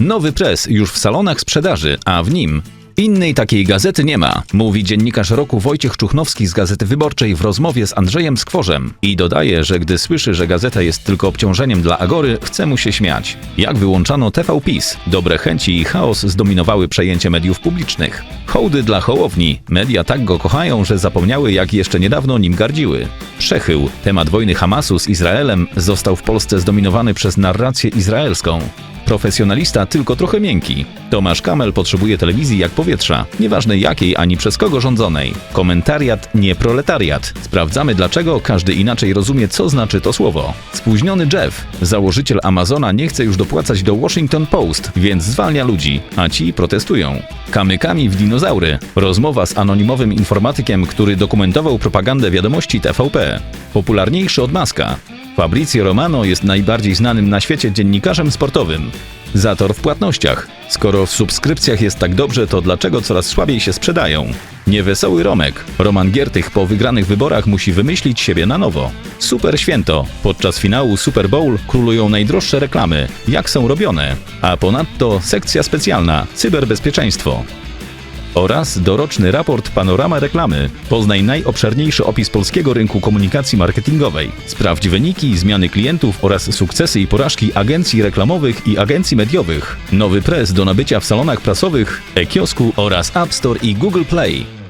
Nowy pres już w salonach sprzedaży, a w nim Innej takiej gazety nie ma, mówi dziennikarz roku Wojciech Czuchnowski z Gazety Wyborczej w rozmowie z Andrzejem Skworzem i dodaje, że gdy słyszy, że gazeta jest tylko obciążeniem dla Agory, chce mu się śmiać. Jak wyłączano TV PiS, dobre chęci i chaos zdominowały przejęcie mediów publicznych. Hołdy dla Hołowni. Media tak go kochają, że zapomniały jak jeszcze niedawno nim gardziły. Przechył. Temat wojny Hamasu z Izraelem został w Polsce zdominowany przez narrację izraelską. Profesjonalista tylko trochę miękki. Tomasz Kamel potrzebuje telewizji jak powietrza, nieważne jakiej ani przez kogo rządzonej. Komentariat, nie proletariat. Sprawdzamy dlaczego każdy inaczej rozumie, co znaczy to słowo. Spóźniony Jeff, założyciel Amazona, nie chce już dopłacać do Washington Post, więc zwalnia ludzi, a ci protestują. Kamykami w dinozaury. Rozmowa z anonimowym informatykiem, który dokumentował propagandę wiadomości TVP. Popularniejszy od Maska. Fabrizio Romano jest najbardziej znanym na świecie dziennikarzem sportowym. Zator w płatnościach. Skoro w subskrypcjach jest tak dobrze, to dlaczego coraz słabiej się sprzedają? Niewesoły Romek. Roman Giertych po wygranych wyborach musi wymyślić siebie na nowo. Super święto. Podczas finału Super Bowl królują najdroższe reklamy. Jak są robione? A ponadto sekcja specjalna cyberbezpieczeństwo oraz doroczny raport Panorama Reklamy. Poznaj najobszerniejszy opis polskiego rynku komunikacji marketingowej. Sprawdź wyniki, zmiany klientów oraz sukcesy i porażki agencji reklamowych i agencji mediowych. Nowy pres do nabycia w salonach prasowych, e-kiosku oraz App Store i Google Play.